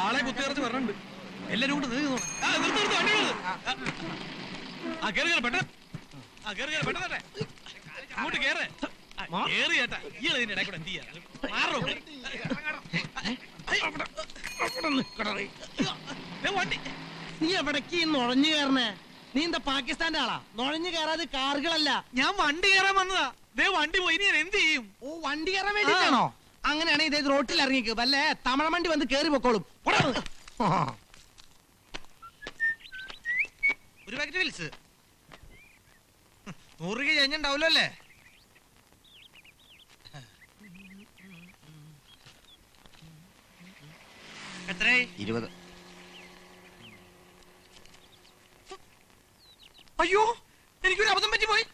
ആളെ കുത്തിയറച്ച് വരണുണ്ട് എല്ലാരും കൂടെ നീങ്ങ്. ആ, കേറ്, കേറ്, പെട്ടെന്ന്. ആ, കേറ്, കേറ്, പെട്ടെന്ന്. അങ്ങോട്ട് കേറ്. കേറി ചേട്ടാ. ഇയാൾ ഇതിന്റെ ഇടയിൽ കൂടെ എന്ത് ചെയ്യാ? മാറോ വണ്ടി. നീ എവിടേക്ക് ഈ നുഴഞ്ഞു കയറണേ നീ എന്താ പാകിസ്ഥാന്റെ ആളാ നുഴഞ്ഞു കയറാതെ കാറുകളല്ല ഞാൻ വണ്ടി കയറാൻ വന്നതാ ദേ വണ്ടി പോയി ഇനി ഞാൻ എന്ത് ചെയ്യും ഓ വണ്ടി കയറാൻ വേണ്ടിട്ടാണോ അങ്ങനെയാണെങ്കിൽ ഇതേ റോട്ടിൽ ഇറങ്ങിക്ക് അല്ലേ തമിഴമണ്ടി വന്ന് കേറി പൊക്കോളും. ഒരു പാക്കറ്റ് വിൽസ് നൂറ് രൂപ കഴിഞ്ഞുണ്ടാവല്ലോ അല്ലേ? എത്രയായി? ഇരുപത്. അയ്യോ എനിക്കൊരു അബദ്ധം പറ്റി പോയി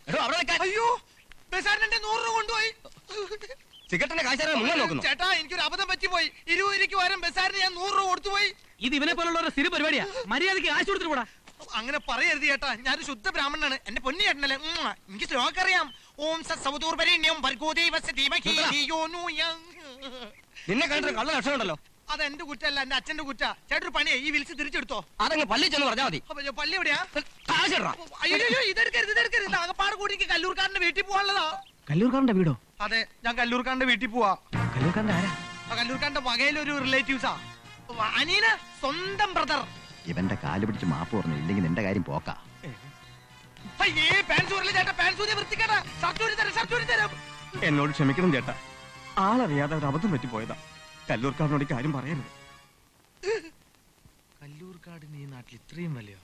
അയ്യോ ബസാറിന്റെ നൂറ് രൂപ കൊണ്ടുപോയി. സിഗരറ്റിന്റെ കാശാരെ മുങ്ങാൻ നോക്കുന്നു. ചേട്ടാ എനിക്കൊരു അബദ്ധം വരം ഞാൻ നൂറ് രൂപ ഇത് ഇവനെ പോലുള്ളവരുടെ സ്ഥിര പരിപാടിയാ. മര്യാദയ്ക്ക് കൊടുത്തിട്ട് അങ്ങനെ പറയരുത് ചേട്ടാ. ഞാനൊരു ശുദ്ധ ബ്രാഹ്മണനാണ്. എന്റെ പൊന്നു ചേട്ടനല്ലേ. എനിക്ക് ശ്ലോകം അറിയാം ഓം സവതൂർപരണ്യം ഭർഗോദേവസ്യ ധീമഹി ധിയോ നോ യം. നിന്നെ കണ്ടിട്ട് കള്ള ലക്ഷണം ഉണ്ടല്ലോ അത് എന്റെ കുറ്റല്ല എന്റെ അച്ഛന്റെ കുറ്റ. ചേട്ടൊരു പണിയെ. ഈ വിളിച്ച് തിരിച്ചെടുത്തോ. അതങ്ങ് പള്ളി ചെന്ന് പറഞ്ഞാൽ മതി. ഞാൻ പള്ളി എവിടെയാ? ഇതെടുക്കരുത് ഇതെടുക്കരുത്. ഇത് ആകപ്പാട് കൂടി കല്ലൂർക്കാരന്റെ വീട്ടിൽ പോകാനുള്ളതാ. കല്ലൂർക്കാരന്റെ വീടോ? അതെ ഞാൻ കല്ലൂർക്കാരന്റെ വീട്ടിൽ പോവാ. കല്ലൂർക്കാരന്റെ ആരാ? വകയിലൊരു റിലേറ്റീവ്സാ അനീന സ്വന്തം ബ്രദർ ഇവന്റെ കാൽ പിടിച്ച് മാപ്പ് പറഞ്ഞു ഇല്ലെങ്കിൽ നിന്റെ കാര്യം പോക്കാ. എന്നോട് ക്ഷമിക്കണം ചേട്ടാ. ആളറിയാതെ ഒരു അബദ്ധം പറ്റിപ്പോയതാ. കല്ലൂർക്കാടിനോട് കാര്യം പറയരുത്. കല്ലൂർക്കാടിന് ഈ നാട്ടിൽ ഇത്രയും വലിയ?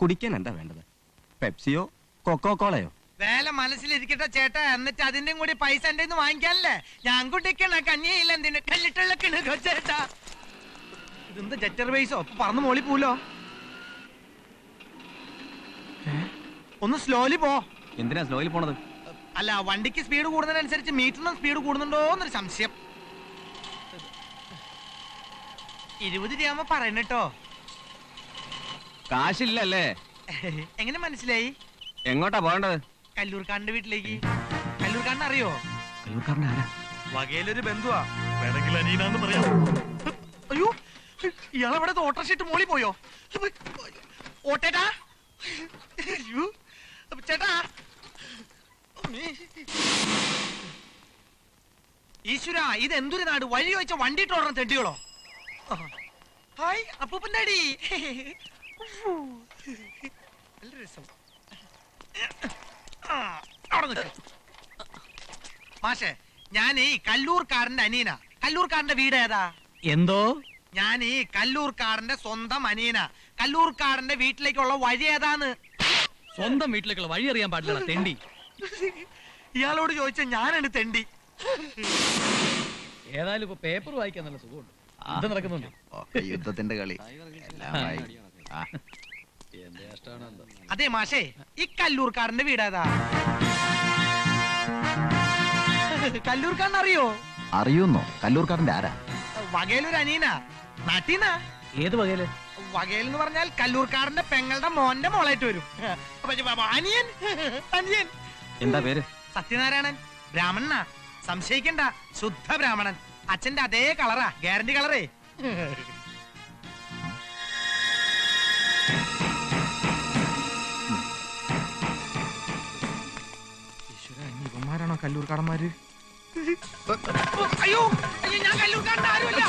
കുടിക്കാൻ എന്താ വേണ്ടത്? പെപ്സിയോ കൊക്കോ കോളയോ? വേല മനസ്സിലിരിക്കട്ടെ ചേട്ടാ. എന്നിട്ട് അതിന്റെയും കൂടി പൈസ എന്റെ വാങ്ങിക്കാനല്ലേ? ഞാൻ കുട്ടിക്കണ കഞ്ഞിയില്ല എന്തിന്? കല്ലിട്ടുള്ളക്കണ് ചേട്ടാ? ഇതെന്ത് ജറ്റർ പൈസോ പറന്ന് മോളി പോലോ ഒന്ന് സ്ലോലി പോ. എന്തിനാ സ്ലോയിൽ പോണത്? അല്ല വണ്ടിക്ക് സ്പീഡ് കൂടുന്നതിനനുസരിച്ച് മീറ്ററിനും സ്പീഡ് കൂടുന്നുണ്ടോ എന്നൊരു സംശയം. ഇരുപത് രൂപ പറയണട്ടോ കാശില്ലല്ലേ? എങ്ങനെ മനസ്സിലായി? എങ്ങോട്ടാ പോകേണ്ടത്? കല്ലൂർക്കാരന്റെ വീട്ടിലേക്ക്. കല്ലൂർക്കാരൻ അറിയോ? കല്ലൂർക്കാരന്റെ ആരാ? വകയിലൊരു ബന്ധുവാ. വേണമെങ്കിൽ അനീനാന്ന് പറയാം. അയ്യോ ഇയാളവിടെ ഓട്ടർഷീറ്റ് മോളി പോയോ? ഓട്ടേട്ടാ. അയ്യോ ചേട്ടാ. ഈശ്വര ഇത് എന്തൊരു നാട്? വഴി വെച്ച വണ്ടി ഓടണം തെണ്ടികളോ? ഹായ് അപ്പൂപ്പന്റെ അടി നല്ല രസം. അവിടെ നിൽക്ക് മാഷേ ഞാൻ ഈ കല്ലൂർക്കാരന്റെ അനീന കല്ലൂർക്കാരന്റെ വീട് ഏതാ? എന്തോ? ഞാൻ ഈ കല്ലൂർക്കാരന്റെ സ്വന്തം അനീന കല്ലൂർക്കാരന്റെ വീട്ടിലേക്കുള്ള വഴി ഏതാന്ന്? സ്വന്തം വീട്ടിലേക്കുള്ള വഴി അറിയാൻ പാടില്ല തെണ്ടി. ഇയാളോട് ചോദിച്ച ഞാനാണ് തെണ്ടി. ഏതായാലും ഇപ്പൊ പേപ്പർ വായിക്കാൻ നല്ല സുഖമുണ്ട്. ഇത് നടക്കുന്നുണ്ട്. യുദ്ധത്തിന്റെ കളി. എല്ലാം ആ. അതെ മാഷേ ഈ കല്ലൂർക്കാരന്റെ വീടേതാ? ഏതാ കല്ലൂർക്കാരൻ അറിയോ അറിയുന്നോ? കല്ലൂർക്കാരന്റെ ആരാ? വകയിലൊരു അനീന നാട്ടീന്നാ? ഏത് വകയിൽ? വകയിൽ എന്ന് പറഞ്ഞാൽ കല്ലൂർക്കാരന്റെ പെങ്ങളുടെ മോന്റെ മോളായിട്ട് വരും. അനിയൻ. എന്താ പേര്? സത്യനാരായണൻ. ബ്രാഹ്മണനാ. സംശയിക്കണ്ട. ശുദ്ധ ബ്രാഹ്മണൻ. അച്ഛന്റെ അതേ കളറാ. ഗ്യാരണ്ടി കളറേ. കല്ലൂർക്കാടന്മാര്. അയ്യോ അയ്യോ ഞാൻ ആരുമല്ല.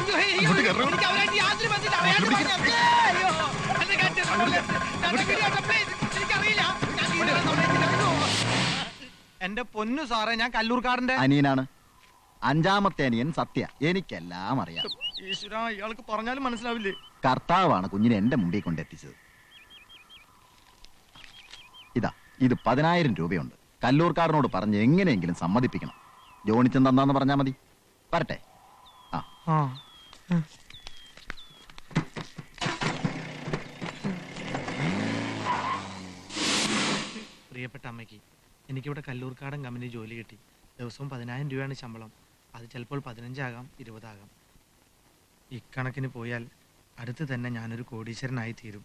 അയ്യോ, അയ്യോ, എനിക്ക് അവരായിട്ട് യാതൊരു ബന്ധമില്ല. അറിയാണ്ട് പറഞ്ഞതാ. അയ്യോ, എന്നെ എനിക്കറിയില്ല. ഞാൻ. അയ്യോ. എന്റെ പൊന്നു സാറേ ഞാൻ കല്ലൂർക്കാടന്റെ അനിയനാണ്. അഞ്ചാമത്തെ അനിയൻ സത്യ. എനിക്കെല്ലാം അറിയാം. ഈശ്വര ഇയാൾക്ക് പറഞ്ഞാലും മനസ്സിലാവില്ലേ? കർത്താവാണ് കുഞ്ഞിനെ എന്റെ മുമ്പിൽ കൊണ്ടെത്തിച്ചത്. ഇതാ ഇത് പതിനായിരം രൂപയുണ്ട്. കല്ലൂർക്കാരനോട് പറഞ്ഞ് എങ്ങനെയെങ്കിലും സമ്മതിപ്പിക്കണം. ജോണിച്ചൻ തന്നാന്ന് പറഞ്ഞാ മതി. വരട്ടെ. ആ. ആ. പ്രിയപ്പെട്ട അമ്മയ്ക്ക് എനിക്കിവിടെ കല്ലൂർക്കാടൻ കമ്പനി ജോലി കിട്ടി. ദിവസവും പതിനായിരം രൂപയാണ് ശമ്പളം. അത് ചിലപ്പോൾ പതിനഞ്ചാകാം ഇരുപതാകാം. ഇക്കണക്കിന് പോയാൽ അടുത്ത് തന്നെ ഞാനൊരു കോടീശ്വരനായി തീരും.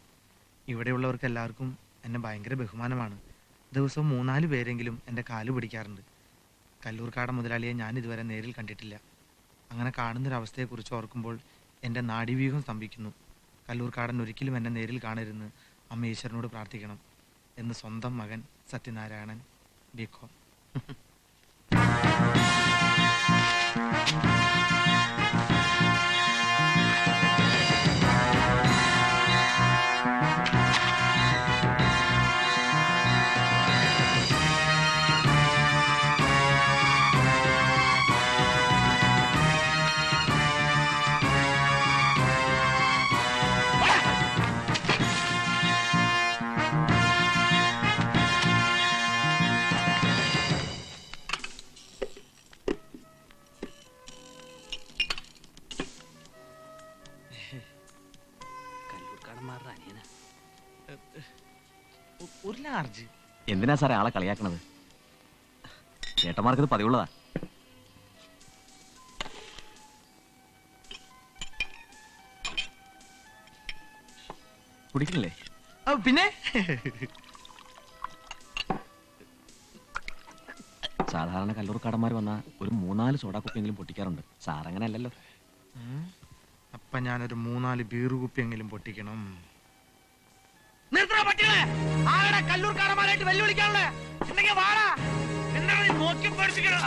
ഇവിടെയുള്ളവർക്ക് എല്ലാവർക്കും എന്നെ ഭയങ്കര ബഹുമാനമാണ്. ദിവസവും മൂന്നാൽ പേരെങ്കിലും എന്റെ കാൽ പിടിക്കാറുണ്ട്. കല്ലൂർക്കാടൻ മുതലാളിയെ ഞാൻ ഇതുവരെ നേരിൽ കണ്ടിട്ടില്ല. അങ്ങനെ കാണുന്നൊരവസ്ഥയെക്കുറിച്ച് ഓർക്കുമ്പോൾ എന്റെ നാടിവ്യൂഹം സ്തംഭിക്കുന്നു. കല്ലൂർക്കാടൻ ഒരിക്കലും എന്നെ നേരിൽ കാണരുന്ന് അമ്മ ഈശ്വരനോട് പ്രാർത്ഥിക്കണം. എന്ന് സ്വന്തം മകൻ സത്യനാരായണൻ ബിക്കോം എന്തിനാ സാറേ ആളെ കളിയാക്കണത്? ചേട്ടന്മാർക്കത് പതിവുള്ളതാ. കുടിക്കണില്ലേ പിന്നെ? സാധാരണ കല്ലൂർക്കാടന്മാർ വന്ന ഒരു മൂന്നാൽ സോഡാ കുപ്പിയെങ്കിലും പൊട്ടിക്കാറുണ്ട്. സാറങ്ങനെ അങ്ങനെ അല്ലല്ലോ ഉം. അപ്പൊ ഞാനൊരു മൂന്നാൽ ബീറു കുപ്പിയെങ്കിലും പൊട്ടിക്കണം. നിർത്തണ പട്ടികളെ ആരുടെ കല്ലൂർക്കാരന്മാരായിട്ട് വെല്ലുവിളിക്കാനുള്ളേ? എന്തെങ്കിലും വാടാ. എന്താണ് നോക്കി പഠിപ്പിക്കണം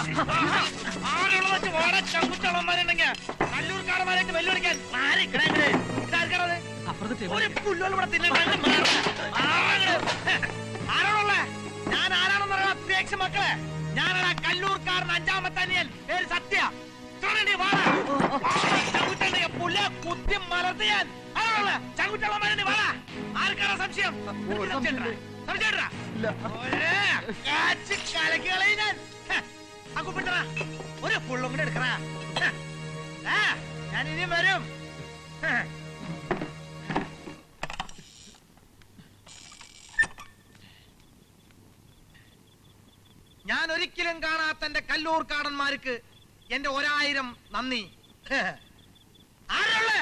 ആരുള്ള വെച്ച് വാടാ ചങ്കുച്ചളന്മാരുണ്ടെങ്കിൽ കല്ലൂർക്കാരന്മാരായിട്ട് വെല്ലുവിളിക്കാൻ ഇതാർക്കണത്? ഒരു ടേബിളിൽ പുല്ലോലും ഇവിടെ തിന്നണ്ട ആരാണുള്ളേ ഞാൻ ആരാണെന്ന് പറയാ അപ്രേക്ഷ മക്കളെ. ഞാനാണ് കല്ലൂർക്കാരൻ അഞ്ചാമത്തെ അനിയൻ. പേര് സത്യ. തുടങ്ങി വാടാ. പുല്ല കുത്തി മലർത്തി ഞാൻ. ആരാണുള്ളേ വാടാ. ആർക്കാണ് സംശയം? സംശയമുണ്ടാ? ഒരേ പുള്ളും കൂടെ എടുക്കറ ഞാൻ ഇനിയും വരും. ഞാൻ ഒരിക്കലും കാണാത്ത എന്റെ കല്ലൂർ കാടന്മാർക്ക് എന്റെ ഒരായിരം നന്ദി. ആരുള്ളേ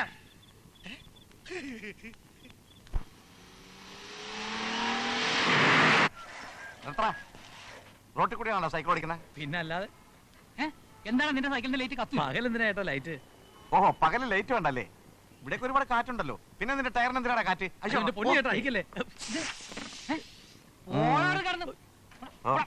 റോട്ടിൽ കൂടിയാണോ സൈക്കിൾ ഓടിക്കുന്നത് പിന്നെ അല്ലാതെ എന്താണ് നിന്റെ സൈക്കിളിന്റെ ലൈറ്റ് കത്തി പകൽ എന്തിനാ ഏട്ടാ ലൈറ്റ്? ഓഹോ പകൽ ലൈറ്റ് വേണ്ടല്ലേ? ഇവിടേക്ക് ഒരുപാട് കാറ്റുണ്ടല്ലോ. പിന്നെ നിന്റെ ടയറിന് എന്തിനാണ് കാറ്റ്? അയ്യോ, പൊന്നി ഏട്ടാ അയക്കല്ലേ ഓ. നിക്കടാ. മുണ്ടാശ്ശേരാ.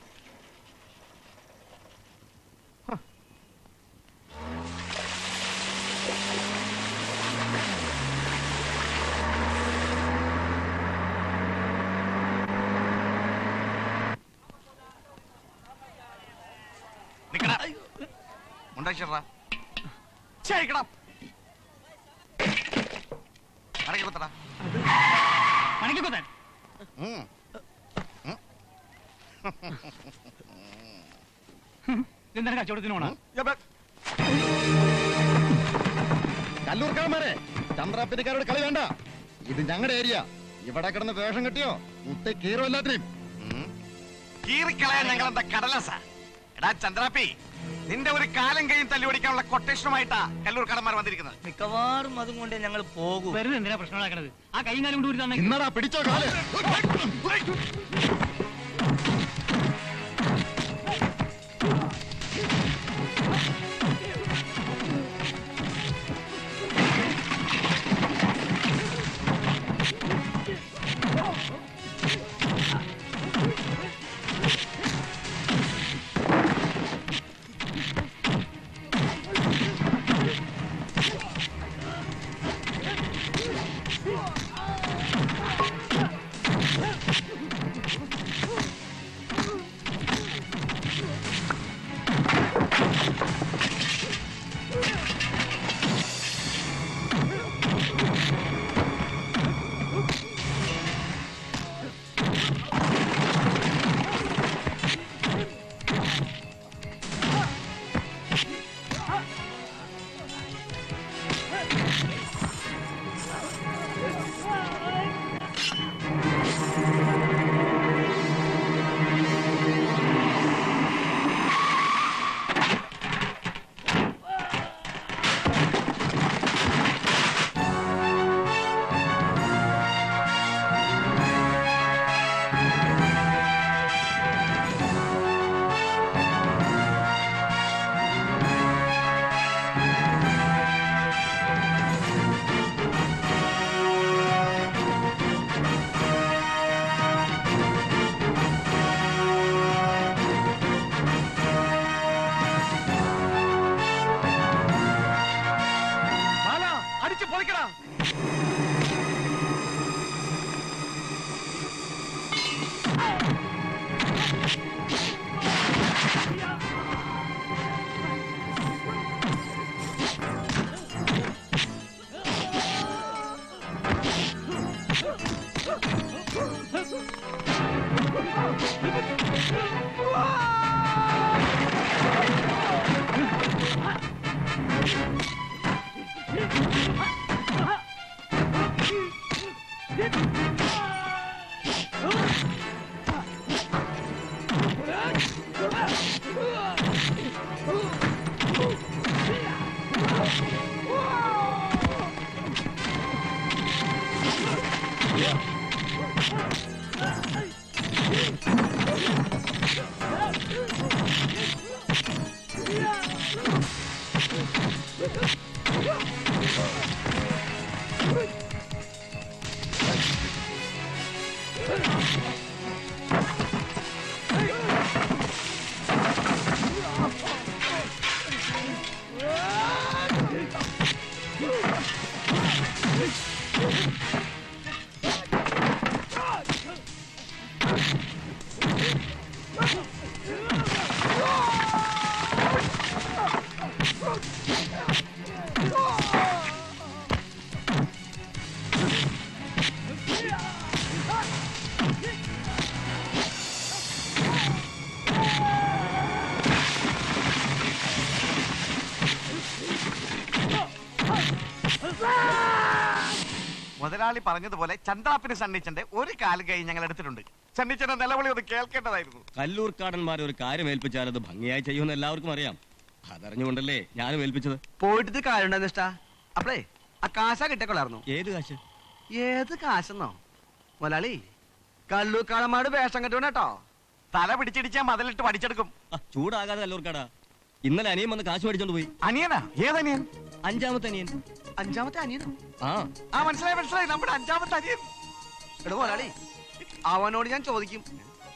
ഛേ, നിക്കടാ. അടക്കി കുത്തടാ. ഉം. കച്ചവടത്തിന് പോണ കല്ലൂർക്കാരന്മാരെ ചന്ദ്രാപ്പിനിക്കാരോട് കളി വേണ്ട. ഇത് ഞങ്ങളുടെ ഏരിയ. ഇവിടെ കിടന്ന് വേഷം കെട്ടിയോ? മുത്തെ കീറോ എല്ലാത്തിനെയും കീറിക്കളയാൻ ഞങ്ങൾ എന്താ കടലസ? എടാ ചന്ദ്രാപ്പി നിന്റെ ഒരു കാലം കഴിഞ്ഞ് തല്ലി ഓടിക്കാനുള്ള കൊട്ടേഷനുമായിട്ടാ കല്ലൂർ കടന്മാർ വന്നിരിക്കുന്നത്. മിക്കവാറും അതും കൊണ്ട് ഞങ്ങൾ പോകും. വെറുതെ എന്തിനാ പ്രശ്നങ്ങളാക്കണത് ആ കൈയും കാലം കൊണ്ട് ഊരി തന്നെ ഇന്നടാ പിടിച്ചോ മുതലാളി പറഞ്ഞതുപോലെ ചന്ദ്രാപ്പിന് സണ്ണിച്ചന്റെ ഒരു കാൽ കൈ ഞങ്ങൾ എടുത്തിട്ടുണ്ട്. സണ്ണിച്ചന്റെ നിലവിളി ഒന്ന് കേൾക്കേണ്ടതായിരുന്നു. കല്ലൂർക്കാടന്മാരെ ഒരു കാര്യം ഏൽപ്പിച്ചാൽ അത് ഭംഗിയായി ചെയ്യുമെന്ന് എല്ലാവർക്കും അറിയാം. അതറിഞ്ഞുകൊണ്ടല്ലേ ഞാനും ഏൽപ്പിച്ചത്? പോയിട്ട് കാര്യമുണ്ടെന്ന് ഇഷ്ടാ അപ്പളേ ആ കാശ കിട്ടക്കൊള്ളായിരുന്നു. ഏത് കാശ്? ഏത് കാശെന്നോ? മുതലാളി കല്ലൂർക്കാടന്മാരുടെ വേഷം കെട്ടുകൊണ്ട് കേട്ടോ. തല പിടിച്ചിടിച്ചാ മതിലിട്ട് പഠിച്ചെടുക്കും. ചൂടാകാതെ കല്ലൂർക്കാടാ. ഇന്നലെ അനിയൻ വന്ന് കാശ് മേടിച്ചോണ്ട് പോയി. അനിയനാ? ഏതനിയൻ? അഞ്ചാമത്തെ അനിയൻ. അഞ്ചാമത്തെ അനിയൻ? ആ. ആ മനസ്സിലായി മനസ്സിലായി. നമ്മുടെ അഞ്ചാമത്തെ അനിയൻ. എടോ പോലാളി അവനോട് ഞാൻ ചോദിക്കും.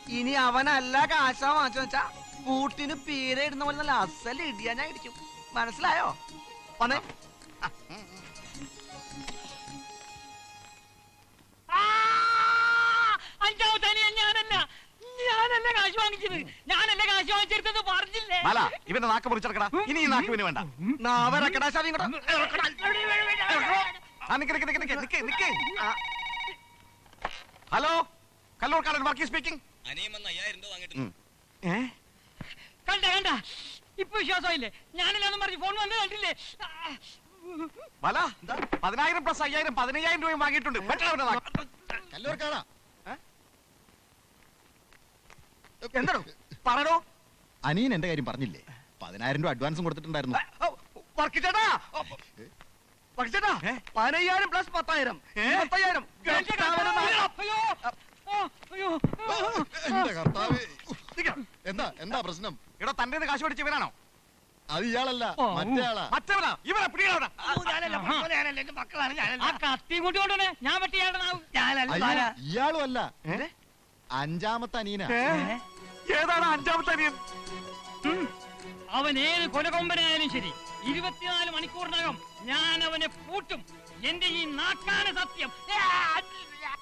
ഇനി അവനല്ല കാശ വാങ്ങിച്ചു വെച്ചാ കൂട്ടിന് പീര ഇടുന്ന പോലെ നല്ല അസൽ ഇടിയാ ഞാൻ ഇടിക്കും മനസ്സിലായോ? വന്നേ. അഞ്ചാമത്തെ അനിയൻ ഞാനല്ല. ഞാനല്ല കാശ് വാങ്ങിച്ചത്. ഞാനല്ല കാശ് വാങ്ങിച്ചെടുത്തത് പറഞ്ഞില്ലേ? മല ഇവന്റെ നാക്ക് മുറിച്ചെടുക്കടാ. ഇനി ഈ നാക്ക് പിന്നെ വേണ്ട നാവരക്കടാ ശാവി ഹലോ? കല്ലൂർ കല്ലൂർക്കാരൻ വർക്കി സ്പീക്കിംഗ് കണ്ട കണ്ട. ഇപ്പൊ വിശ്വാസമായില്ലേ? ഞാനില്ലെന്നും പറഞ്ഞു ഫോൺ വന്ന് കണ്ടില്ലേ? മല പതിനായിരം പ്ലസ് അയ്യായിരം പതിനയ്യായിരം രൂപയും വാങ്ങിയിട്ടുണ്ട്. കല്ലൂർ കാണാ എന്താണോ പറടോ അനിയൻ എന്റെ കാര്യം പറഞ്ഞില്ലേ? പതിനായിരം രൂപ അഡ്വാൻസും കൊടുത്തിട്ടുണ്ടായിരുന്നു. പതിനയ്യായിരം പ്ലസ് പത്തായിരം. എന്റെ കർത്താവേ. എന്താ എന്താ പ്രശ്നം? ഇവിടെ തന്റെ കാശ് പഠിച്ച ഇവനാണോ? അത് ഇയാളല്ല ഓ. മറ്റേ ആളാ മറ്റവനാ? ഇവനെ പിടികളാ ആ കത്തിയും കൂട്ടി കൊണ്ടുവന്നെ. ഞാൻ വെട്ടിയാടനാവും അയ്യോ ഇയാളും അല്ല. അഞ്ചാമത്തെ അനിയനാ. ഏതാണ് അഞ്ചാമത്തെ അനിയൻ? അവൻ ഏത് കൊലകൊമ്പനായാലും ശരി. ഇരുപത്തിനാല് മണിക്കൂറിനകം ഞാൻ അവനെ പൂട്ടും. എന്റെ ഈ നാക്കാന സത്യം.